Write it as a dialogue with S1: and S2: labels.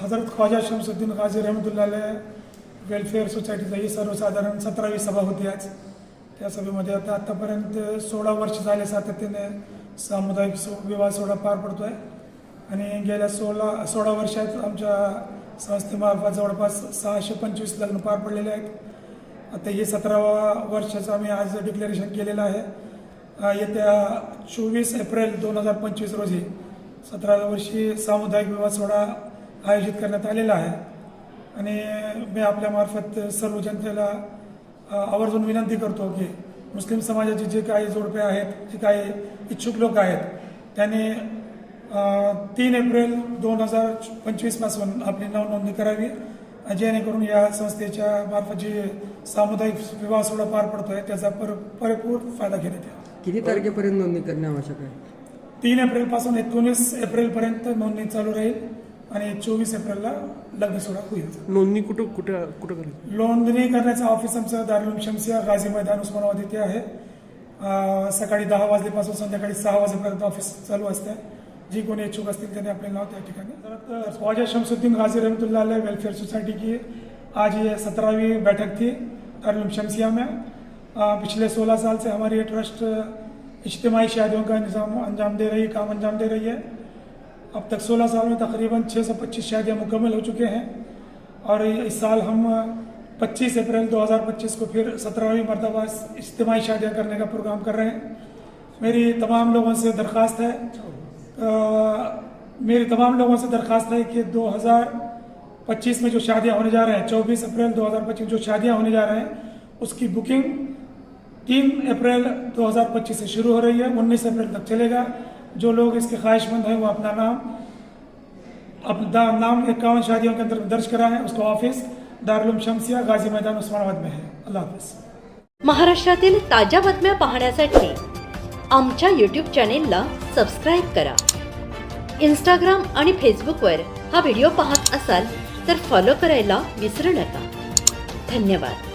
S1: हजरत ख्वाजा शमसुद्दीन गाजी रहमतुल्लाह वेलफेअर सोसायटीचा ही सर्वसाधारण सतरावी सभा होती आज. त्या सभेमध्ये आता आत्तापर्यंत सोळा वर्ष झाले सातत्याने सामुदायिक सो विवाह सोहळा पार पडतो आहे आणि गेल्या सोळा सोळा वर्षात आमच्या संस्थेमार्फत जवळपास सहाशे पंचवीस लग्न पार पडलेले आहेत. आता हे सतरावा वर्षाचं आम्ही आज डिक्लेरेशन केलेलं आहे. येत्या चोवीस एप्रिल दोन हजार पंचवीस रोजी सतराव्या वर्षी सामुदायिक विवाह सोहळा आयोजित करण्यात आलेला आहे. आणि मी आपल्यामार्फत सर्व जनतेला आवर्जून विनंती करतो की मुस्लिम समाजाचे जे काही जोडपे आहेत जे काही इच्छुक लोक आहेत त्यांनी तीन एप्रिल दोन हजार पंचवीसपासून आपली नावनोंदणी करावी. जेणेकरून या संस्थेच्या मार्फत जे सामुदायिक विवाह सोहळा पार पडतोय त्याचा पर परिपूर्ण फायदा घेण्यात यावा
S2: किती तारखेपर्यंत नोंदणी करणे आवश्यक आहे?
S1: तीन एप्रिलपासून एकोणीस एप्रिलपर्यंत नोंदणी चालू राहील. आणि चोवीस एप्रिलला लग्न सोहळा होईल.
S3: नोंदणी कुठं कुठं कुठं करायची
S1: नोंदणी करण्याचं ऑफिस आमचं दारुल शमसिया गाझी मैदान उस्मानाबाद इथे आहे. अं, सकाळी दहा वाजल्यापासून संध्याकाळी सहा वाजेपर्यंत ऑफिस चालू असते. जी कोणी इच्छुक असतील त्यांनी आपले नाव त्या ठिकाणी. तर ख्वाजा शमसुद्दीन गाजी रहमतुल्लाह अलैह वेलफेयर सोसाइटी की आज ये सत्रहवीं बैठक थी दारुल शमसिया में. अं, पिछले सोलह साल से हमारी ये ट्रस्ट इज्तमाही शादियों का निज़ाम अंजाम दे रही काम अंजाम दे रही है. अब तक 16 साल में तकरीबन 625 शादियाँ मुकम्मल हो चुके हैं। और इस साल हम 25 अप्रैल 2025 को फिर सत्रहवीं मरतबा इज्तमाही शादियाँ करने का प्रोग्राम कर रहे हैं। मेरी तमाम लोगों से दरख्वास्त है अ, मेरी तमाम लोगों से दरख्वास्त है कि 2025 में जो शादियाँ होने जा रहे हैं 24 अप्रैल 2025 में जो शादियाँ होने जा रहे हैं उसकी बुकिंग तीन अप्रैल 2025 से शुरू हो रही है 19 अप्रैल तक चलेगा। जो लोग इसके ख्वाहिशमंद हैं वो अपना नाम अपना नाम इक्यावन शादियों के अंदर दर्ज कराएं। उसका ऑफिस दारुल शमसिया गाजी मैदान उस्मानाबाद में है। अल्लाह हाफिज़।
S4: महाराष्ट्रातील ताज्या बातम्या पाहण्यासाठी आमच्या यूट्यूब चॅनेलला सबस्क्राईब करा. इंस्टाग्राम आणि फेसबुकवर हा व्हिडिओ पाहत असाल तर फॉलो करायला विसरू नका. धन्यवाद.